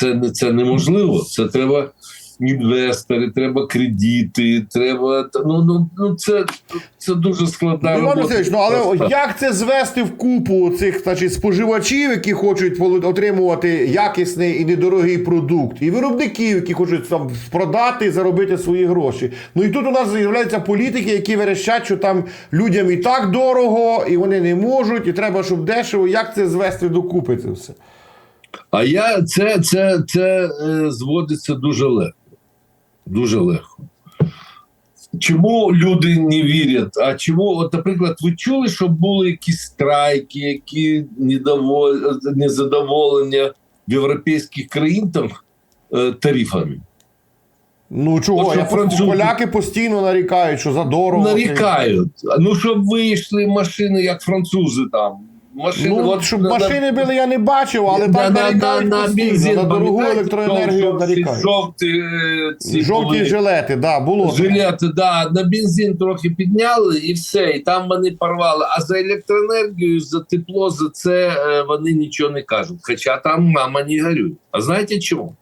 це, не- це неможливо. Це треба інвестори, треба кредити, треба. Ну, ну, ну це, це дуже складна Іван робота. Васильович, ну але Просто. як це звести в купу цих значить, споживачів, які хочуть отримувати якісний і недорогий продукт, і виробників, які хочуть там продати і заробити свої гроші. Ну і тут у нас з'являються політики, які верещать, що там людям і так дорого, і вони не можуть, і треба, щоб дешево. Як це звести до купи це все? А я це, це, це е, зводиться дуже легко. Дуже легко. Чому люди не вірять? А чому, от, наприклад, ви чули, що були якісь страйки, які недоволь... незадоволення в європейських країн там е, тарифами? Ну чого? От що Я, французи- Поляки постійно нарікають, що за дорого. Нарікають. Ну, щоб вийшли машини, як французи там. Машини, Ну, от, щоб на- машини били, я не бачив, але на, так на, на, нарікають на постійно, бензин, на дорогу електроенергію жовті- нарікають. Жовті, е, ці Жовті були жилети, да, було. жилети, да, на бензин трохи підняли і все, і там вони порвали. А за електроенергію, за тепло, за це е, вони нічого не кажуть. Хоча там мама не горює. А знаєте чому?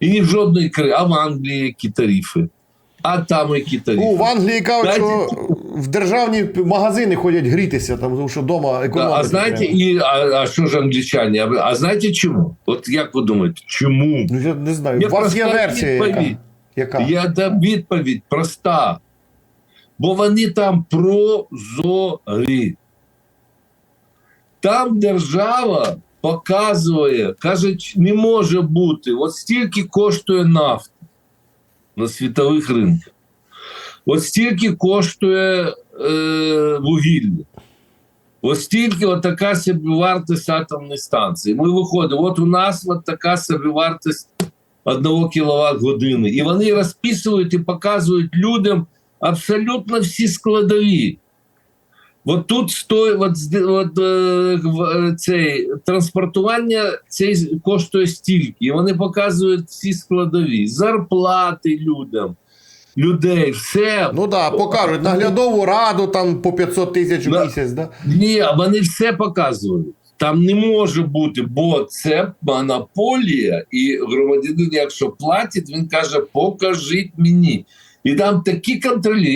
І ні в жодної країни, а в Англії які тарифи, а там які тарифи. Ну, в Англії кажуть, що в державні магазини ходять грітися, там, тому що вдома Да, а знаєте, і а, а що ж англічані? А, а знаєте чому? От як ви думаєте, чому? Ну, я не знаю. У вас є версія, яка? відповідь. яка? Я дам відповідь проста. Бо вони там прозорі. Там держава показує, каже, не може бути. От стільки коштує нафта на світових ринках. От стільки коштує е, вугілля. Ось стільки от така собівартість атомної станції. Ми виходимо, от у нас от така собівартість 1 кВт години. І вони розписують і показують людям абсолютно всі складові. От тут стоїть от, зде- от, е, е, цей, транспортування цей коштує стільки. І вони показують всі складові, зарплати людям, людей, все. Ну так, да, покажуть наглядову раду там по 500 тисяч в місяць. Да? Ні, вони все показують. Там не може бути, бо це монополія, і громадянин, якщо платить, він каже: покажіть мені. І там такі контролі.